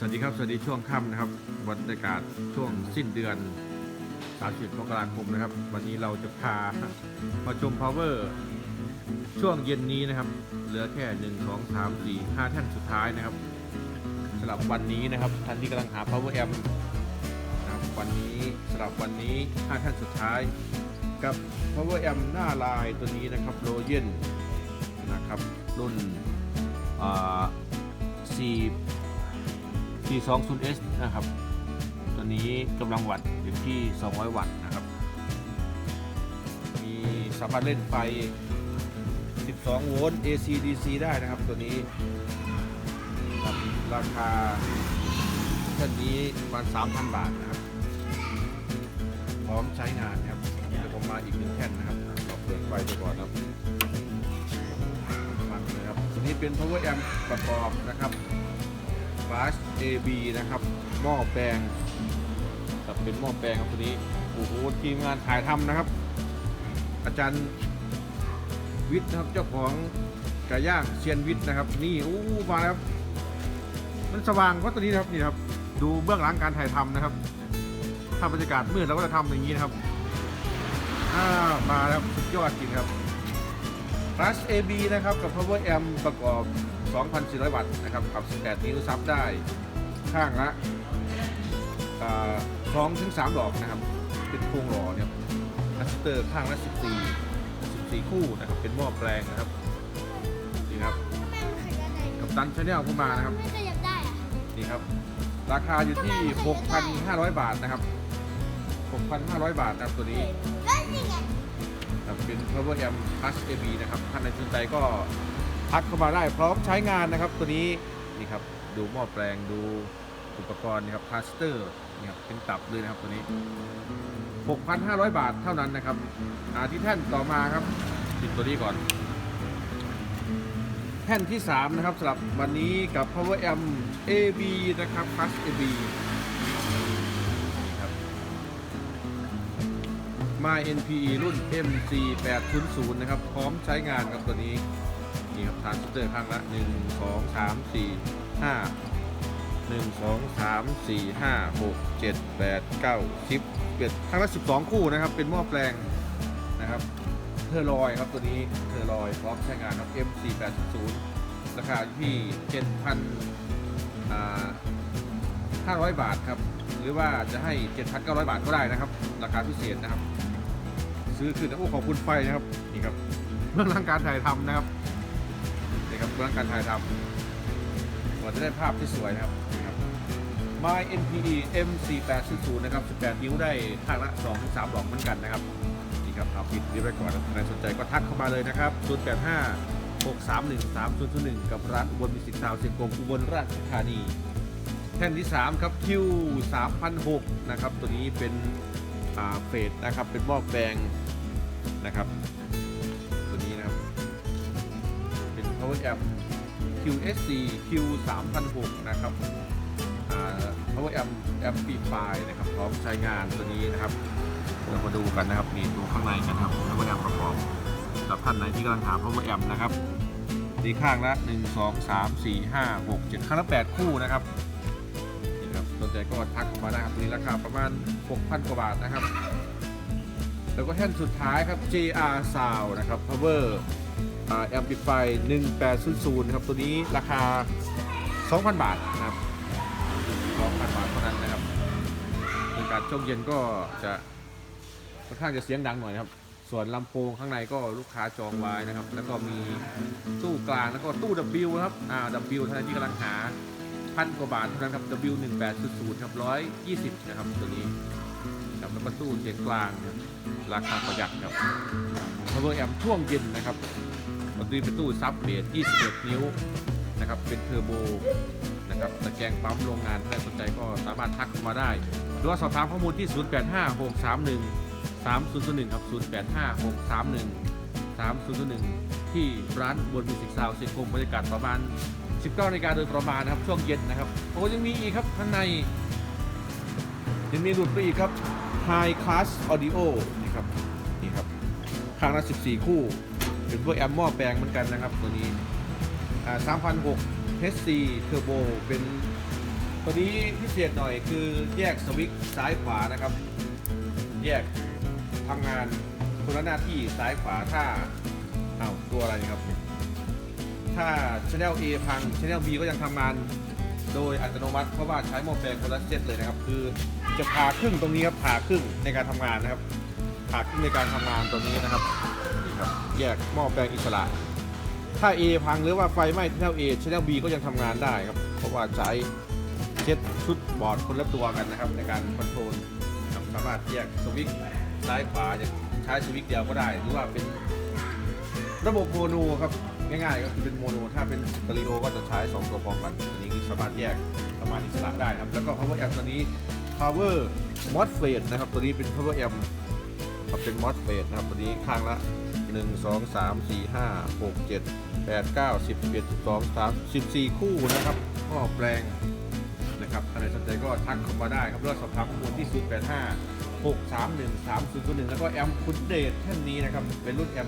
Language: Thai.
สวัสดีครับ สวัสดีช่วงค่ำนะครับบรรยากาศช่วงสิ้นเดือน 30มกราคมนะครับ วันนี้เราจะพามาชม power ช่วงเย็นนี้นะครับ เหลือแค่ 1 2 3 4 5 ท่านสุดท้ายนะครับสำหรับวันนี้นะครับท่านที่กำลังหา power amp นะครับวันนี้สำหรับวันนี้ 5 ท่านสุดท้าย กับ power amp หน้าลายตัวนี้นะครับโรเยนนะครับรุ่นอ่า4 420S นะครับ ตัวนี้กำลังวัตต์อยู่ที่ 200 วัตต์นะครับ มีสามารถเล่นไฟ 12 โวลต์ AC DC ได้นะครับตัวนี้ครับราคาท่านนี้ประมาณ 3,000 บาทนะครับ พร้อมใช้งานครับเดี๋ยวผมมาอีกหนึ่งแท่นนะครับเราเปิดไฟไปก่อนครับฟังเลยครับตัวนี้เป็น power amp ประกอบนะครับ Flash AB นะครับ หม้อแปลงครับเป็นหม้อแปลงครับตัวนี้ โอ้โห ทีมงานถ่ายทำนะครับ อาจารย์วิทย์นะครับ เจ้าของไก่ย่างเซียนวิทย์นะครับ นี่อู้มาแล้วมันสว่างเพราะตัวนี้นะครับนี่ครับ ดูเบื้องหลังการถ่ายทำนะครับ ถ้าบรรยากาศมืดเราก็จะทำอย่างนี้นะครับอ่ามาแล้วสุดยอดจริงครับ Flash AB นะครับกับ Power Amp ประกอบ 2,400 วัตต์นะครับกับ 18 นิ้วซับได้ข้างละสองถึงสามดอกนะครับ เป็นโครงหล่อเนี่ยอะสเตอร์ข้างละ 14 14 คู่นะครับ เป็นหม้อแปลงนะครับนี่ครับทำไมมันขยับได้กับตันชาแนลเข้ามานะครับไม่ขยับได้อะนี่ครับ ราคาอยู่ที่ 6,500 บาทนะครับ 6,500 บาทนะครับตัวนี้ก็นี่ไงครับเป็น Power Amp Plus AB นะครับท่านในสนใจก็ ทักเข้ามาได้พร้อมใช้งานนะครับ ตัวนี้นี่ครับดูหม้อแปลงดูอุปกรณ์นะครับพาสเตอร์นี่ครับเป็นตับเลยนะครับตัวนี้ 6,500 บาทเท่านั้นนะครับอาที่แท่นต่อมาครับปิดตัวนี้ก่อน แท่นที่ 3 นะครับสำหรับวันนี้กับ Power Amp AB นะครับ Plus AB นี่ครับ My NPE รุ่น MC 800นะครับ พร้อมใช้งานครับตัวนี้ นี่ครับทรานซิสเตอร์ข้างละ1 2 3 4 5 1 2 3 4 5 6 7 8 9 10เปข้างละ12คู่นะครับ เป็นหม้อแปลงนะครับเทอร์ลอยครับตัวนี้เทอร์ลอยพร้อมใช้งานครับ MC 800ราคาอยู่ที่7,000อ่า500บาทครับ หรือว่าจะให้7,900บาทก็ได้นะครับ ราคาพิเศษนะครับ ซื้อคืนนะโอ้ขอบคุณไฟนะครับ นี่ครับเบื้องหลังการถ่ายทำนะครับ ครับเบื้องการถ่ายทำเราจะได้ภาพที่สวยนะครับ My NPE M4800 นะครับ 18 นิ้วได้ข้างละ2-3ถึง3ดอกเหมือนกันนะครับนี่ครับเอาปิดรีบไว้ก่อนนะใครสนใจก็ทักเข้ามาเลยนะครับ 085 631 3001 กับร้านอุบลมิสิกซาวเสียงกงอุบลราชธานี แท่นที่ 3 ครับ Q 3006นะครับ ตัวนี้เป็นเฟดนะครับ เป็นหม้อแปลงนะครับ Power Amp QSC Q 3006นะครับ Power Amp Amplify นะครับพร้อมใช้งานตัวนี้นะครับ เรามาดูกันนะครับนี่ดูข้างในกันครับ Power Amp ประกอบสำหรับท่านไหนที่กำลังหา Power Amp นะครับดีข้างละ 1 2 3 4 5 6 7 ข้างละ 8 คู่นะครับนี่ครับสนใจก็ทักเข้ามาได้ครับตัวนี้ราคาประมาณ 6,000 กว่าบาทนะครับ แล้วก็แท่นสุดท้ายครับ JR Sound นะครับ Power แอ่า Amplify 1800นะครับตัวนี้ราคา 2,000 บาทนะครับ2,000 บาทเท่านั้นนะครับบรรยากาศช่วงเย็นก็จะค่อนข้างจะเสียงดังหน่อยนะครับ ส่วนลำโพงข้างในก็ลูกค้าจองไว้นะครับ แล้วก็มีตู้กลางแล้วก็ตู้ W นะครับอ่า W ท่านที่กำลังหาพันกว่าบาทเท่านั้นครับ W1800 ครับ120 นะครับตัวนี้ครับแล้วก็ตู้เสียงกลาง ราคาประหยัดครับ Power Amp ช่วงเย็นนะครับ ดีเป็นตู้ซับเบส21 นิ้วนะครับเป็นเทอร์โบนะครับตะแกรงปั๊มโรงงานถ้าสนใจก็สามารถทักเข้ามาได้ หรือว่าสอบถามข้อมูลที่ 085631 3001ครับ085631 3001 ที่ร้านบนมิวสิกซาวเสียงคมบรรยากาศประมาณ 19นาฬิกาโดยประมาณนะครับช่วงเย็นนะครับโอ้ยังมีอีกครับข้างในยังมีหลุดไปอีกครับ High Class Audio นี่ครับนี่ครับข้างละ14 คู่ เป็นพวกแอมหม้อแปลงเหมือนกันนะครับตัวนี้อ่า3,006 HC Turbo เป็นตัวนี้พิเศษหน่อยคือแยกสวิตช์ซ้ายขวานะครับ แยกทำงานคนละหน้าที่ซ้ายขวาถ้าอ้าวตัวอะไรครับ ถ้า Channel A พัง Channel B ก็ยังทำงานโดยอัตโนมัติเพราะว่าใช้หม้อแปลงคนละเซตเลยนะครับ คือจะผ่าครึ่งตรงนี้ครับผ่าครึ่งในการทำงานนะครับผ่าครึ่งในการทำงานตรงนี้นะครับ ครับแยกหม้อแปลงอิสระ ถ้า A พังหรือว่าไฟไหม้ Channel A Channel B ก็ยังทำงานได้ครับ เพราะว่าใช้เซตชุดบอร์ดคนละตัวกันนะครับ ในการคอนโทรลสามารถแยกสวิตช์ซ้ายขวาจะใช้สวิตช์เดียวก็ได้ หรือว่าเป็นระบบโมโนครับง่ายๆก็คือเป็นโมโนถ้าเป็นสตอริโอก็จะใช้ 2 ตัวพร้อมกันอันนี้คือสามารถแยกสามารถอิสระได้ครับแล้วก็ power amp ตัวนี้ power MOSFET นะครับ ตัวนี้เป็น power amp เป็น MOSFET นะครับตัวนี้ข้างละ 1 2 3 4 5 6 7 8 9 10 11 12 13 14 คู่นะครับก็แปลงนะครับใครสนใจก็ทักเข้ามาได้ครับรอสอบถามข้อมูลที่ 085 631 3001 แล้วก็แอมคุณเดชท่านนี้นะครับ เป็นรุ่นแอม